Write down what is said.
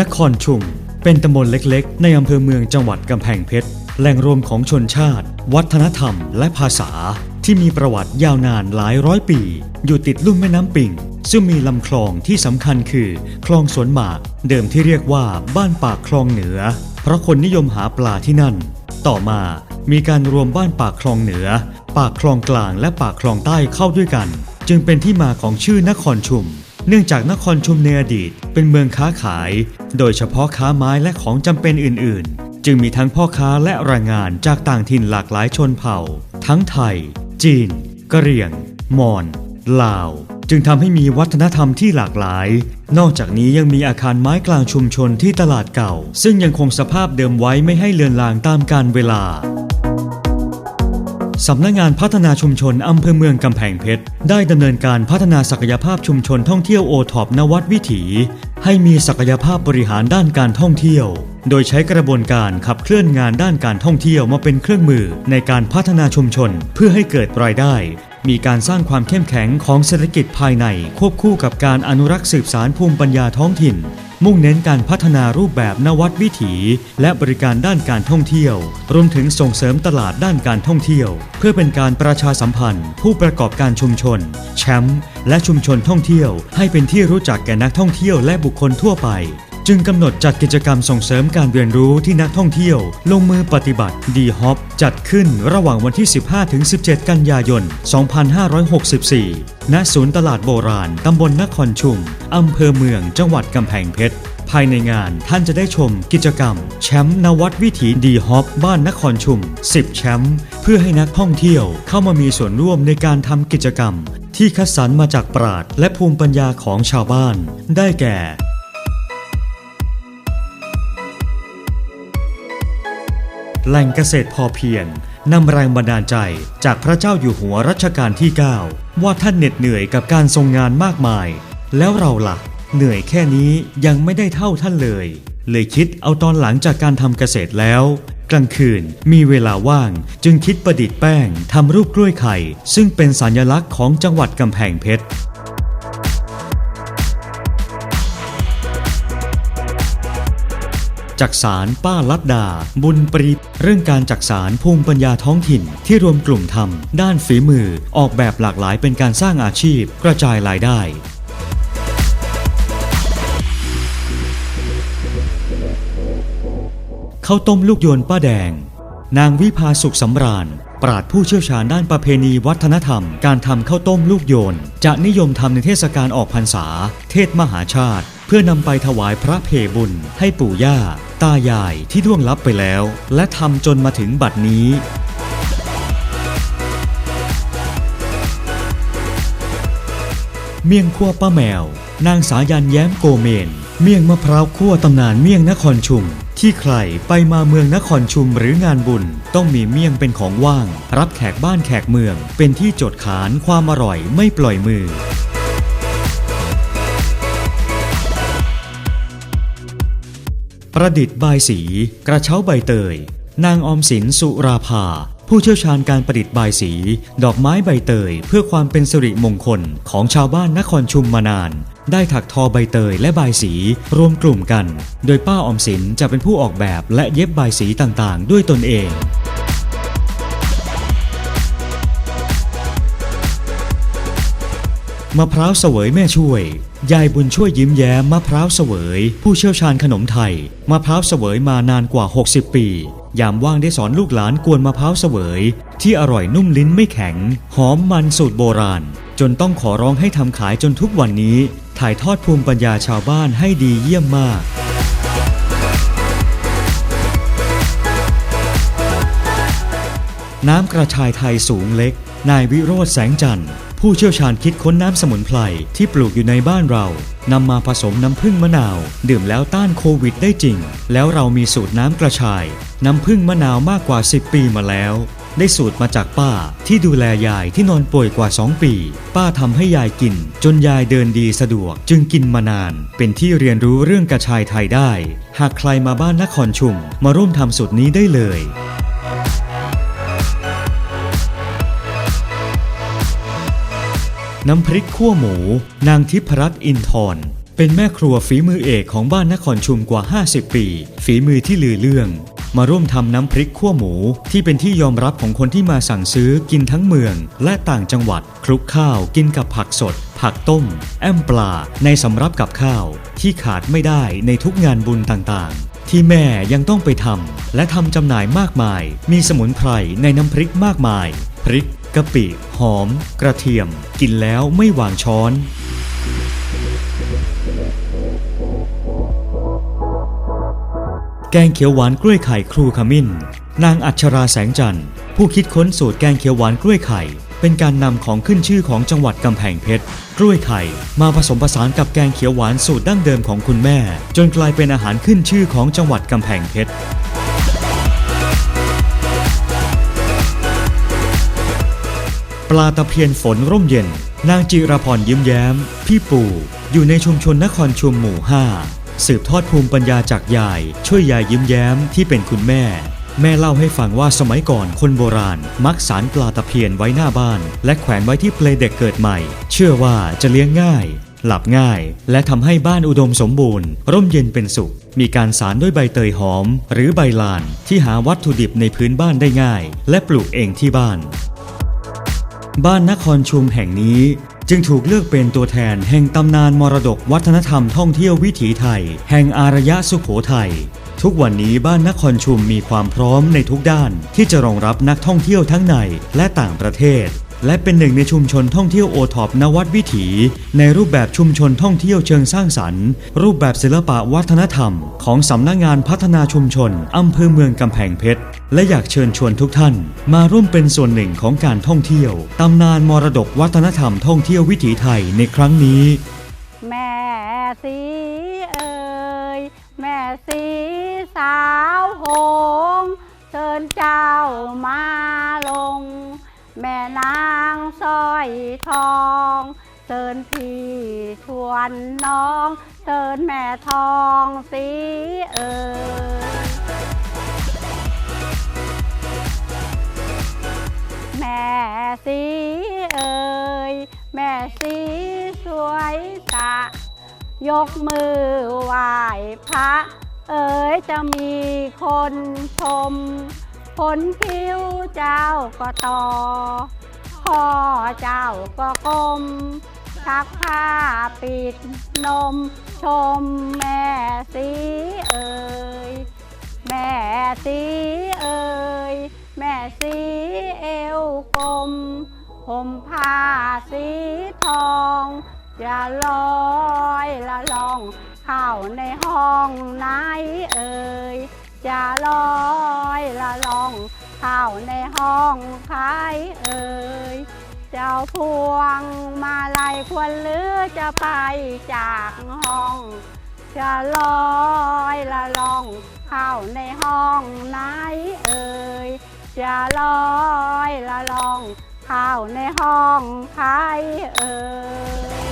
นครชุม เป็นตำบลเล็กๆ ในอำเภอเมืองจังหวัดกำแพงเพชร แหล่งรวมของชนชาติ วัฒนธรรม และภาษา ที่มีประวัติยาวนานหลายร้อยปี อยู่ติดลุ่มแม่น้ำปิง ซึ่งมีลำคลองที่สำคัญคือ คลองสวนหมาก เดิมที่เรียกว่าบ้านปากคลองเหนือ เพราะคนนิยมหาปลาที่นั่น ต่อมามีการรวมบ้านปากคลองเหนือ ปากคลองกลางและปากคลองใต้เข้าด้วยกัน จึงเป็นที่มาของชื่อนครชุม เนื่องจากนครชุมในอดีตเป็นเมืองค้าขาย โดยเฉพาะค้าไม้และของจำเป็นอื่น ๆ จึงมีทั้งพ่อค้าและแรงงานจากต่างถิ่นหลากหลายชนเผ่า ทั้งไทย จีน กะเหรี่ยง มอญลาว จึงทำให้มีวัฒนธรรมที่หลากหลาย นอกจากนี้ยังมีอาคารไม้กลางชุมชนที่ตลาดเก่า ซึ่งยังคงสภาพเดิมไว้ไม่ให้เลือนลางตามกาลเวลา สำนักงานพัฒนาชุมชนอำเภอเมืองกำแพงเพชร ได้ดำเนินการพัฒนาศักยภาพชุมชนท่องเที่ยวโอท็อปนวัดวิถี ให้มีศักยภาพบริหารด้านการท่องเที่ยว โดยใช้กระบวนการขับเคลื่อนงานด้านการท่องเที่ยวมาเป็นเครื่องมือในการพัฒนาชุมชนเพื่อให้เกิดรายได้ มีการสร้างความเข้มแข็งของเศรษฐกิจภายในควบคู่กับการอนุรักษ์สืบสารภูมิปัญญาท้องถิ่น มุ่งเน้นการพัฒนารูปแบบนวัตวิถี และบริการด้านการท่องเที่ยว รวมถึงส่งเสริมตลาดด้านการท่องเที่ยว เพื่อเป็นการประชาสัมพันธ์ ผู้ประกอบการชุมชน แชมป์และชุมชนท่องเที่ยว ให้เป็นที่รู้จักแก่นักท่องเที่ยวและบุคคลทั่วไป จึงกำหนดจัดกิจกรรมส่งเสริมการเรียนรู้ที่นักท่องเที่ยว ลงมือปฏิบัติดีฮอปจัดขึ้นระหว่างวันที่ 15-17 กันยายน 2564 ณ ศูนย์ตลาดโบราณ ตำบลนครชุม อำเภอเมือง จังหวัดกำแพงเพชร ภายในงานท่านจะได้ชมกิจกรรม แชมป์นวัดวิถีดีฮอปบ้านนครชุม 10 แชมป์เพื่อให้นักท่องเที่ยวเข้ามามีส่วนร่วมในการทำกิจกรรม ที่คัดสรรมาจากปราดและภูมิปัญญาของชาวบ้าน ได้แก่ แหล่งเกษตรพอเพียงนำแรงบันดาลใจจากพระเจ้าอยู่หัวรัชกาลที่ 9 ว่าท่านเหน็ดเหนื่อยกับการทรงงานมากมาย แล้วเราล่ะ เหนื่อยแค่นี้ยังไม่ได้เท่าท่านเลย เลยคิดเอาตอนหลังจากการทำเกษตรแล้ว กลางคืนมีเวลาว่างจึงคิดประดิษฐ์แป้งทำรูปกล้วยไข่ ซึ่งเป็นสัญลักษณ์ของจังหวัดกำแพงเพชร จักสารป้าลัดดา บุญปรีเรื่องการจักสารภูมิปัญญาท้องถิ่น ที่รวมกลุ่มทำด้านฝีมือออกแบบหลากหลายเป็นการสร้างอาชีพ กระจายรายได้ข้าวต้มลูกโยนป้าแดง นางวิภาสุขสำราญ ปราดผู้เชี่ยวชาญด้านประเพณีวัฒนธรรม การทำข้าวต้มลูกโยน จะนิยมทำในเทศกาลออกพรรษา เทศมหาชาติ เพื่อนำไปถวายพระเพบุญให้ปู่ย่า ตายายที่ล่วงลับไปแล้ว และทำจนมาถึงบัดนี้ เมี่ยงคั่วป้าแมว นางสายันแย้มโกเมน เมี่ยงมะพร้าวคั่วตำนานเมี่ยงนครชุม ที่ใครไปมาเมืองนครชุมหรืองานบุญ ต้องมีเมี่ยงเป็นของว่าง รับแขกบ้านแขกเมือง เป็นที่จดขานความอร่อยไม่ปล่อยมือ ประดิษฐ์บายสี กระเช้าใบเตย นางออมสินสุราภา ผู้เชี่ยวชาญการประดิษฐ์บายสี ดอกไม้ใบเตย เพื่อความเป็นสิริมงคลของชาวบ้านนครชุมมานาน ได้ถักทอใบเตยและบายสีรวมกลุ่มกัน โดยป้าออมสินจะเป็นผู้ออกแบบและเย็บบายสีต่างๆ ด้วยตนเองมะพร้าวเสวยแม่ช่วย ยายบุญช่วยยิ้มแย้มมะพร้าวเสวย ผู้เชี่ยวชาญขนมไทยมะพร้าวเสวยมานานกว่า 60 ปี ยามว่างได้สอนลูกหลานกวนมะพร้าวเสวย ที่อร่อยนุ่มลิ้นไม่แข็ง หอมมันสูตรโบราณ จนต้องขอร้องให้ทำขายจนทุกวันนี้ ถ่ายทอดภูมิปัญญาชาวบ้านให้ดีเยี่ยมมากน้ำกระชายไทยสูงเล็ก นายวิโรธแสงจันทร์ ผู้เชี่ยวชาญคิดค้นน้ำสมุนไพรที่ปลูกอยู่ในบ้านเรานำมาผสมน้ำผึ้งมะนาว ดื่มแล้วต้านโควิดได้จริง แล้วเรามีสูตรน้ำกระชาย น้ำผึ้งมะนาวมากกว่า 10 ปีมาแล้ว ได้สูตรมาจากป้าที่ดูแลยายที่นอนป่วยกว่า 2 ปี ป้าทำให้ยายกิน จนยายเดินดีสะดวก จึงกินมานาน เป็นที่เรียนรู้เรื่องกระชายไทยได้ หากใครมาบ้านนครชุม มาร่วมทำสูตรนี้ได้เลย น้ำพริกขั่วหมู นางทิพรัตน์อินทร์เป็นแม่ครัวฝีมือเอกของบ้านนครชุมกว่า 50 ปี ฝีมือที่ลือเรื่อง มาร่วมทำน้ำพริกขั่วหมู ที่เป็นที่ยอมรับของคนที่มาสั่งซื้อกินทั้งเมือง และต่างจังหวัด คลุกข้าวกินกับผักสด ผักต้ม แอมปลา ในสำรับกับข้าว ที่ขาดไม่ได้ในทุกงานบุญต่างๆที่แม่ยังต้องไปทำและทำจำหน่ายมากมาย มีสมุนไพรในน้ำพริกมากมาย พริก กะปิ หอม กระเทียม กินแล้วไม่หวางช้อน แกงเขียวหวานกล้วยไข่ครูขมิ้น นางอัชราแสงจันทร์ ผู้คิดค้นสูตรแกงเขียวหวานกล้วยไข่ เป็นการนำของขึ้นชื่อของจังหวัดกำแพงเพชร กล้วยไข่ มาผสมผสานกับแกงเขียวหวานสูตรดั้งเดิมของคุณแม่ จนกลายเป็นอาหารขึ้นชื่อของจังหวัดกำแพงเพชร ปลาตะเพียนฝนร่มเย็น นางจิรพรยิ้มแย้ม พี่ปู่ อยู่ในชุมชนนครชุมหมู่ 5 สืบทอดภูมิปัญญาจากยาย ช่วยยายยิ้มแย้มที่เป็นคุณแม่ แม่เล่าให้ฟังว่าสมัยก่อนคนโบราณ มักสารปลาตะเพียนไว้หน้าบ้าน และแขวนไว้ที่เปลเด็กเกิดใหม่ เชื่อว่าจะเลี้ยงง่าย หลับง่าย และทำให้บ้านอุดมสมบูรณ์ ร่มเย็นเป็นสุข มีการสารด้วยใบเตยหอม หรือใบลานที่หาวัตถุดิบในพื้นบ้านได้ง่าย และปลูกเองที่บ้าน บ้านนครชุมแห่งนี้จึงถูกเลือกเป็นตัวแทนแห่งตำนานมรดกวัฒนธรรมท่องเที่ยววิถีไทย แห่งอารยะสุขโขทัยทุกวันนี้บ้านนครชุมมีความพร้อมในทุกด้าน ที่จะรองรับนักท่องเที่ยวทั้งในและต่างประเทศ และเป็นหนึ่งในชุมชนท่องเที่ยวโอท็อปนวัดวิถี ในรูปแบบชุมชนท่องเที่ยวเชิงสร้างสรรค์ รูปแบบศิลปะวัฒนธรรม ของสำนักงงานพัฒนาชุมชนอำเภอเมืองกำแพงเพชรและอยากเชิญชวนทุกท่าน มาร่วมเป็นส่วนหนึ่งของการท่องเที่ยวตำนานมรดกวัฒนธรรมท่องเที่ยววิถีไทยในครั้งนี้ แม่สีเอ่ยแม่สีสาวโห ทองเชิญพี่ชวนน้องเชิญแม่ทองสีเอ่ยแม่สีเอ่ยแม่สีสวยตะ ยกมือไหว้พระ เอ๋ยจะมีคนชมผลคิ้วเจ้าก็ต่อ คอเจ้าก็กลมชักผ้าปิดนม ชมแม่สีเอ๋ยแม่สีเอ่ยแม่สีเอวกลมห่มผ้าสีทองอย่าลอยละลอง เข้าในห้องไหนเอ่ยจะลอยละลอง ข้าในห้องใครเอ่ยเจ้าพวงมาลัยควรหรือจะไปจากห้อง จะลอยละลองเข้าในห้องไหนเอ่ยจะลอยละลองเข้าในห้องใครเอ่ย